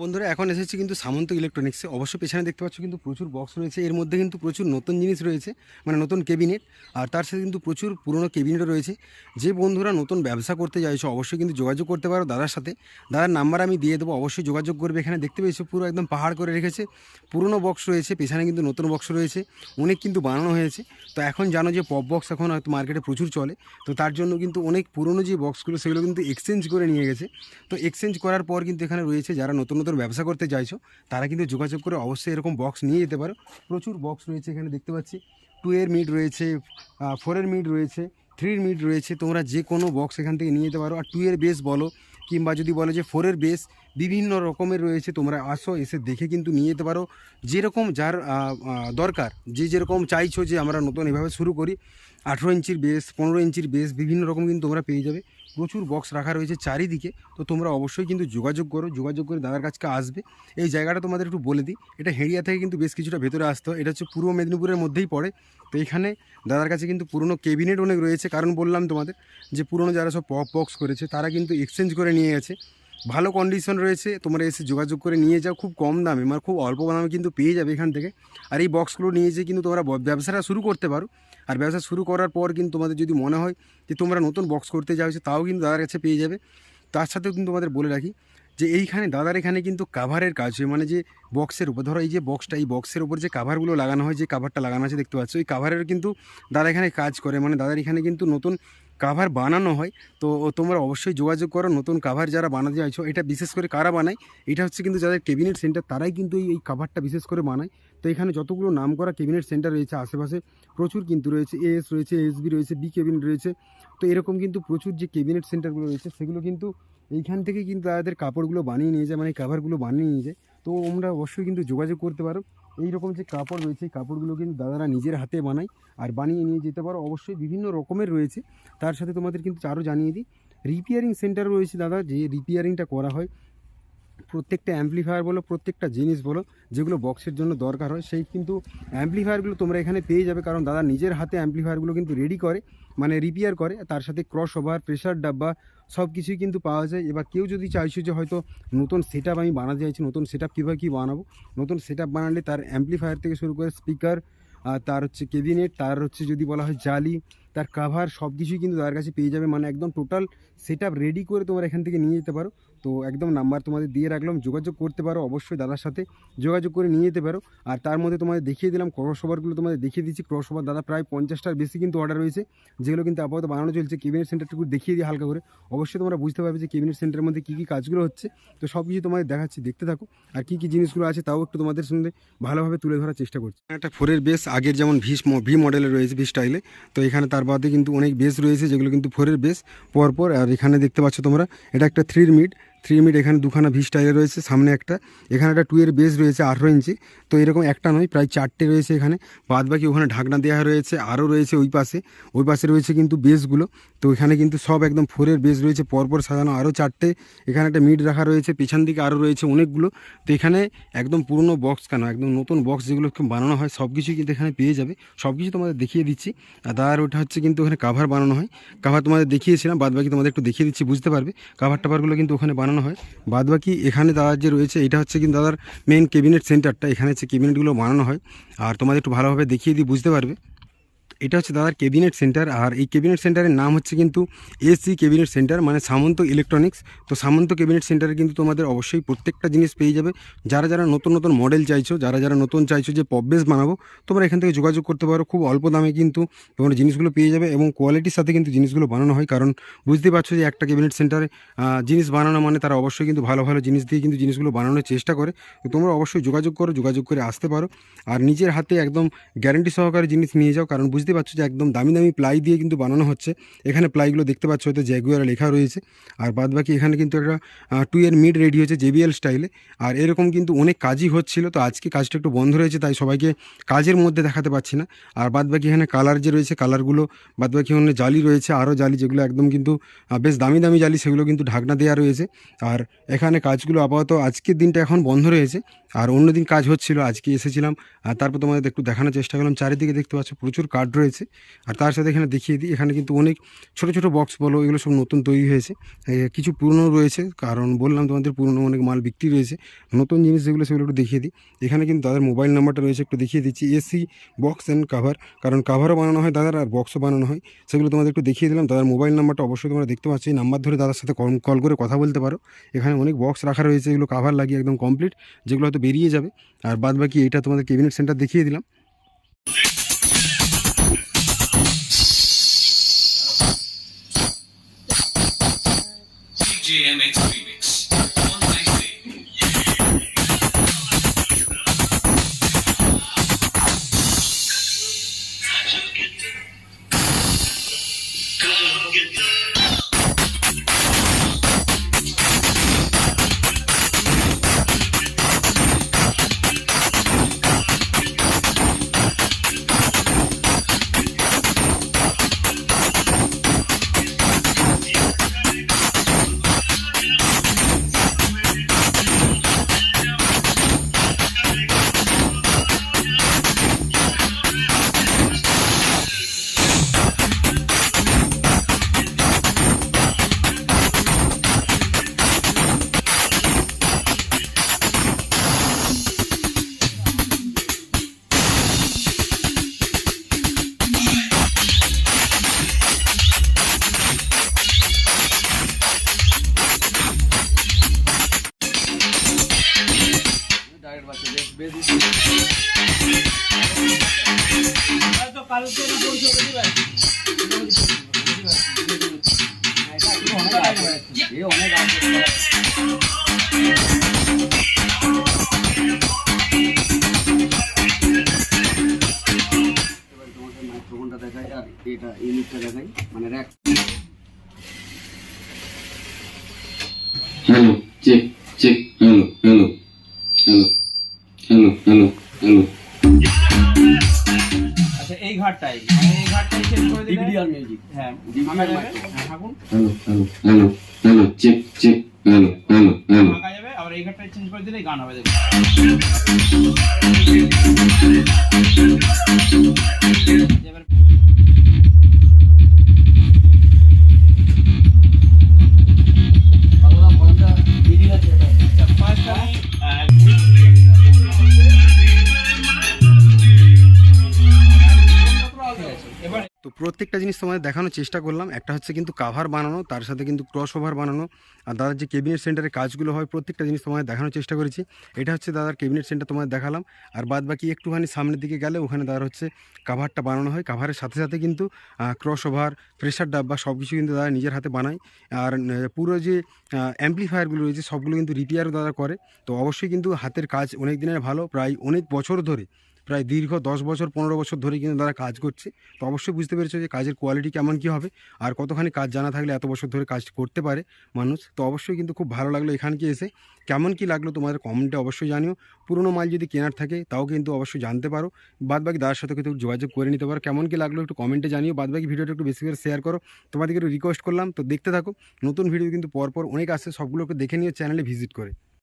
বন্ধুরা, এখন এসেছি কিন্তু সামন্ত ইলেকট্রনিক্সে অবশ্য পেছনে দেখতে পাচ্ছ কিন্তু প্রচুর বক্স রয়েছে। এর মধ্যে কিন্তু প্রচুর নতুন জিনিস রয়েছে মানে নতুন কেবিনেট আর তার সাথে কিন্তু প্রচুর পুরনো কেবিনেটও রয়েছে। যে বন্ধুরা নতুন ব্যবসা করতে চাইছো, অবশ্যই কিন্তু যোগাযোগ করতে পারো দাদার সাথে। দাদার নাম্বার আমি দিয়ে দেবো, অবশ্যই যোগাযোগ করবে। এখানে দেখতে পেয়েছ, পুরো একদম পাহাড় করে রেখেছে। পুরনো বক্স রয়েছে, পেছনে কিন্তু নতুন বক্স রয়েছে। অনেক কিন্তু বানানো হয়েছে। তো এখন জানো যে পপ বক্স এখন হয়তো মার্কেটে প্রচুর চলে। তো তার জন্য কিন্তু অনেক পুরনো যে বক্সগুলো সেগুলো কিন্তু এক্সচেঞ্জ করে নিয়ে গেছে। তো এক্সচেঞ্জ করার পর কিন্তু এখানে রয়েছে যারা নতুন নতুন ব্যবসা করতে চাইছো, তারা কিন্তু যোগাযোগ করে অবশ্যই এরকম বক্স নিয়ে যেতে পারো। প্রচুর বক্স রয়েছে এখানে দেখতে পাচ্ছি। টু এর মিড রয়েছে ফোরের মিড রয়েছে থ্রির মিড রয়েছে। তোমরা যে কোনো বক্স এখান থেকে নিয়ে যেতে পারো। আর টু এর বেস বলো, কিংবা যদি বলো যে ফোরের বেস বিভিন্ন রকমের রয়েছে, তোমরা আসো, এসে দেখে কিন্তু নিয়ে যেতে পারো। যেরকম যার দরকার, যে যেরকম চাইছো যে আমরা নতুন এভাবে শুরু করি। আঠেরো ইঞ্চির বেস পনেরো ইঞ্চির বেস বিভিন্ন রকম কিন্তু তোমরা পেয়ে যাবে। প্রচুর বক্স রাখা রয়েছে চারিদিকে। তো তোমরা অবশ্যই কিন্তু যোগাযোগ করো, যোগাযোগ করে দাদার কাছকে আসবে। এই জায়গাটা তোমাদের একটু বলে দিই। এটা হেড়িয়া থেকে কিন্তু বেশ কিছুটা ভেতরে আসতে এটা হচ্ছে পূর্ব মেদিনীপুরের মধ্যেই পড়ে। তো এখানে দাদার কাছে কিন্তু পুরনো কেবিনেট অনেক রয়েছে। কারণ বললাম তোমাদের যে পুরনো যারা সব পপ বক্স করেছে, তারা কিন্তু এক্সচেঞ্জ করে নিয়ে গেছে। ভালো কন্ডিশন রয়েছে। তোমরা এসে যোগাযোগ করে নিয়ে যাও। খুব কম দামে মানে খুব অল্প দামে কিন্তু পেয়ে যাবে এখান থেকে। আর এই বক্সগুলো নিয়ে যেয়ে কিন্তু তোমরা ব্যবসাটা শুরু করতে পারো। আর ব্যবসা শুরু করার পর কিন্তু তোমাদের যদি মনে হয় যে তোমরা নতুন বক্স করতে চাইছো তাও কিন্তু দাদার কাছে পেয়ে যাবে। তার সাথেও কিন্তু তোমাদের বলে রাখি যে এইখানে, দাদার এখানে কিন্তু কাভারের কাজ হয়। মানে যে বক্সের উপর, ধরো এই যে বক্সটা এই বক্সের উপর যে কাভারগুলো লাগানো হয়, যে কাভারটা লাগানো আছে, দেখতে পাচ্ছ? ওই কাভারের কিন্তু দাদা এখানে কাজ করে। মানে দাদার এখানে কিন্তু নতুন কাভার বানানো হয়, তো তোমরা অবশ্যই যোগাযোগ করো নতুন কাভার যারা বানাতে চাইছো। এটা বিশেষ করে কারা বানায়? এটা হচ্ছে কিন্তু যাদের কেবিনেট সেন্টার তারাই কিন্তু এই কাভারটা বিশেষ করে বানায়। তো এখানে যতগুলো নাম করা কেবিনেট সেন্টার রয়েছে আশেপাশে, প্রচুর কিন্তু রয়েছে। এএস রয়েছে এসবি রয়েছে বি কেবিনেট রয়েছে। তো এরকম কিন্তু প্রচুর যে কেবিনেট সেন্টারগুলো রয়েছে, সেগুলো কিন্তু এইখান থেকে কিন্তু তাদের কাপড়গুলো বানিয়ে নিয়ে যায় মানে কাভারগুলো বানিয়ে নিয়ে যায়। তো তোমরা অবশ্যই কিন্তু যোগাযোগ করতে পারো। এই রকম যে কাপড় রয়েছে কাপড়গুলো কিন্তু দাদারা নিজের হাতে বানায় আর বানিয়ে নিয়ে যেতে পারো। অবশ্যই বিভিন্ন রকমের রয়েছে। তার সাথে তোমাদের কিন্তু আরও জানিয়ে দিই রিপেয়ারিং সেন্টার রয়েছে দাদা, যে রিপেয়ারিংটা করা হয়। প্রত্যেকটা অ্যাম্পলিফায়ার বলো, প্রত্যেকটা জিনিস বলো, যেগুলো বক্সের জন্য দরকার হয়, সেই কিন্তু অ্যাম্পলিফায়ারগুলো তোমরা এখানে পেয়ে যাবে। কারণ দাদা নিজের হাতে অ্যাম্পলিফায়ারগুলো কিন্তু রেডি করে মানে রিপেয়ার করে, তার সাথে ক্রস ওভার প্রেশার ডাব্বা সব কিছুই কিন্তু পাওয়া যায়। এবার কেউ যদি চাইছো যে হয়তো নতুন সেট আমি বানাতে চাইছি, নতুন সেট আপ কীভাবে কী বানাবো? নতুন সেট বানালে তার অ্যাম্পলিফায়ার থেকে শুরু করে স্পিকার আর তার হচ্ছে কেবিনেট তার হচ্ছে যদি বলা হয় জালি, তার কাভার সব কিছুই কিন্তু তার কাছে পেয়ে যাবে। মানে একদম টোটাল সেট রেডি করে তোমরা এখান থেকে নিয়ে যেতে পারো। তো একদম নাম্বার তোমাদের দিয়ে রাখলাম। যোগাযোগ করতে পারো অবশ্যই দাদার সাথে। যোগাযোগ করে নিয়ে যেতে পারো। আর তার মধ্যে তোমাদের দেখিয়ে দিলাম ক্রস ওভারগুলো তোমাদের দেখিয়ে দিচ্ছি। ক্রস ওভার দাদা প্রায় পঞ্চাশটার বেশি কিন্তু অর্ডার রয়েছে। যেগুলো কিন্তু আপাতত বানানো চলছে। কেবিনেট সেন্টারটুকু দেখিয়ে দিই হালকা করে। অবশ্যই তোমরা বুঝতে পারবে যে কেবিনেট সেন্টারের মধ্যে কী কী কাজগুলো হচ্ছে। তো সব কিছু তোমাদের দেখাচ্ছি, দেখতে থাকো। আর কী কী জিনিসগুলো আছে তাও একটু তোমাদের সঙ্গে ভালোভাবে তুলে ধরার চেষ্টা করছি। একটা ফোরের বেস আগের যেমন ভি ভি মডেলের রয়েছে ভি স্টাইলে তো এখানে তার বাদে কিন্তু অনেক বেস রয়েছে যেগুলো কিন্তু ফোরের বেস পরপর, আর এখানে দেখতে পাচ্ছ তোমরা, এটা একটা থ্রির মিড থ্রি মিড এখানে দুখানা ভি স্টাইলে রয়েছে, সামনে একটা। এখানে একটা টুয়ের বেস রয়েছে, আঠেরো ইঞ্চি তো এরকম একটা নয়, প্রায় চারটে রয়েছে এখানে। বাদ বাকি ওখানে ঢাকনা দেওয়া রয়েছে, আরও রয়েছে ওই পাশে। ওই পাশে রয়েছে কিন্তু বেসগুলো তো এখানে কিন্তু সব একদম ফোরের বেস রয়েছে, পরপর সাজানো আরও চারটে। এখানে একটা মিড রাখা রয়েছে, পেছন দিকে আরও রয়েছে অনেকগুলো। তো এখানে একদম পুরনো বক্স কেন, একদম নতুন বক্স যেগুলো বানানো হয় সব কিছুই কিন্তু এখানে পেয়ে যাবে। সব কিছু তোমাদের দেখিয়ে দিচ্ছি। আর তার ওটা হচ্ছে কিন্তু ওখানে কাভার বানানো হয়। কাভার তোমাদের দেখিয়েছিলাম বাদ বাকি তোমাদের একটু দেখিয়ে দিচ্ছি, বুঝতে পারবে। কাভার টাভারগুলো কিন্তু ওখানে বানানো হয়। বাদ বাকি এখানে দাদার যে রয়েছে, এটা হচ্ছে কিন্তু দাদার মেন কেবিনেট সেন্টারটা এখানে হচ্ছে কেবিনেটগুলো বানানো হয়। আর তোমাদের একটু ভালোভাবে দেখিয়ে দিই, বুঝতে পারবে। এটা হচ্ছে দাদার কেবিনেট সেন্টার আর এই কেবিনেট সেন্টারের নাম হচ্ছে কিন্তু এসি কেবিনেট সেন্টার মানে সামন্ত ইলেকট্রনিক্স তো সামন্ত কেবিনেট সেন্টারে কিন্তু তোমাদের অবশ্যই প্রত্যেকটা জিনিস পেয়ে যাবে। যারা যারা নতুন নতুন মডেল চাইছো, যারা যারা নতুন চাইছো যে পপবেস বানাবো, তোমরা এখান থেকে যোগাযোগ করতে পারো। খুব অল্প দামে কিন্তু তোমরা জিনিসগুলো পেয়ে যাবে এবং কোয়ালিটির সাথে কিন্তু জিনিসগুলো বানানো হয়। কারণ বুঝতেই পারছ যে একটা ক্যাবিনেট সেন্টারে জিনিস বানানো মানে তারা অবশ্যই কিন্তু ভালো ভালো জিনিস দিয়ে কিন্তু জিনিসগুলো বানানোর চেষ্টা করে। তো তোমরা অবশ্যই যোগাযোগ করো, যোগাযোগ করে আসতে পারো। আর নিজের হাতে একদম গ্যারেন্টি সহকারে জিনিস নিয়ে যাও, কারণ বুঝতে পারছ যে একদম দামি দামি প্লাই দিয়ে কিন্তু বানানো হচ্ছে। এখানে প্লাইগুলো দেখতে পাচ্ছ হয়তো জ্যাগুয়ার লেখা রয়েছে। আর বাদ বাকি এখানে কিন্তু একটা টু এর মিড রেডি হয়েছে জেবিএল স্টাইলে আর এরকম কিন্তু অনেক কাজই হচ্ছিল, তো আজকে কাজটা একটু বন্ধ রয়েছে, তাই সবাইকে কাজের মধ্যে দেখাতে পাচ্ছি না। আর বাদ বাকি এখানে কালার যে রয়েছে কালারগুলো বাদ বাকি ওখানে জালি রয়েছে, আরও জালি যেগুলো একদম কিন্তু বেশ দামি দামি জালি, সেগুলো কিন্তু ঢাকনা দেওয়া রয়েছে। আর এখানে কাজগুলো আপাতত আজকের দিনটা এখন বন্ধ রয়েছে। আর অন্য দিন কাজ হচ্ছিল, আজকে এসেছিলাম, আর তারপর তোমাদের একটু দেখানোর চেষ্টা করলাম। চারিদিকে দেখতে পাচ্ছ প্রচুর কাঠ রয়েছে। আর তার সাথে এখানে দেখিয়ে দিই, এখানে কিন্তু অনেক ছোট ছোট বক্স বলো, এগুলো সব নতুন তৈরি হয়েছে। কিছু পুরনো রয়েছে, কারণ বললাম তোমাদের পুরনো অনেক মাল বিক্রি রয়েছে। নতুন জিনিস যেগুলো সেগুলো একটু দেখিয়ে দিই। এখানে কিন্তু তাদের মোবাইল নাম্বারটা রয়েছে, একটু দেখিয়ে দিচ্ছি। এসি বক্স অ্যান্ড কাভার কারণ কাভারও বানানো হয় দাদার আর বক্সও বানানো হয়। সেগুলো তোমাদের একটু দেখিয়ে দিলাম। দাদার মোবাইল নাম্বারটা অবশ্যই তোমরা দেখতে পাচ্ছ। এই নাম্বার ধরে দাদার সাথে কল করে কথা বলতে পারো। এখানে অনেক বক্স রাখা রয়েছে, এগুলো কাভার লাগিয়ে একদম কমপ্লিট যেগুলো হয়তো বেরিয়ে যাবে। আর বাদ বাকি এইটা তোমাদের কেবিনেট সেন্টার দেখিয়ে দিলাম। GMHB. এবার তোমাকে মাইক্রোফোনটা দেখাই আর এটা ইউনিটটা দেখাই মানে rack Hello, check, check, hello, hello, hello, hello, hello, hello. আচ্ছা এই ঘাটটাই মানে এই ঘাটটাই চেঞ্জ করে দিলে ডিভিডি আর মিউজিক হ্যাঁ। হ্যাঁ থাকুন। Hello, hello, hello, hello. ফাঁকা যাবে আবার এই ঘাটটাই চেঞ্জ করে দিলেই গান হবে দেখুন প্রত্যেকটা জিনিস তোমাদের দেখানোর চেষ্টা করলাম। একটা হচ্ছে কিন্তু কাভার বানানো, তার সাথে কিন্তু ক্রস ওভার বানানো, আর দাদার যে কেবিনেট সেন্টারে কাজগুলো হয়, প্রত্যেকটা জিনিস তোমাদের দেখানোর চেষ্টা করেছি। এটা হচ্ছে দাদার কেবিনেট সেন্টার তোমাদের দেখালাম। আর বাদ বাকি একটুখানি সামনের দিকে গেলে ওখানে দাদার হচ্ছে কাভারটা বানানো হয়। কাভারের সাথে সাথে কিন্তু ক্রস ওভার প্রেশার ডাব্বা সব কিছু কিন্তু দাদা নিজের হাতে বানায়। আর পুরো যে অ্যাম্পলিফায়ারগুলো রয়েছে, সবগুলো কিন্তু রিপেয়ারও দাদা করে। তো অবশ্যই কিন্তু হাতের কাজ অনেক দিনের ভালো, প্রায় অনেক বছর ধরে। প্রায় দীর্ঘ দশ বছর, পনেরো বছর ধরে কিন্তু তারা কাজ করছে। তো অবশ্যই বুঝতে পেরেছ যে কাজের কোয়ালিটি কেমন কী হবে। আর কতখানি কাজ জানা থাকলে এত বছর ধরে কাজ করতে পারে মানুষ। তো অবশ্যই কিন্তু খুব ভালো লাগল এখানকে এসে। কেমন কি লাগল তোমাদের কমেন্টে অবশ্যই জানিও। পুরনো মাল যদি কেনার থাকে, তাও কিন্তু অবশ্যই জানতে পারো। বাদ বাকি দাদার সাথে কিন্তু যোগাযোগ করে নিতে পারো। কেমন কি লাগল একটু কমেন্টে জানিও। বাদ বাকি ভিডিওটা একটু বেশি করে শেয়ার করো। তোমাদেরকে একটু রিকোয়েস্ট করলাম। তো দেখতে থাকো। নতুন ভিডিও কিন্তু পরপর অনেক আসে। সবগুলোকে দেখে নিও চ্যানেলে ভিজিট করে।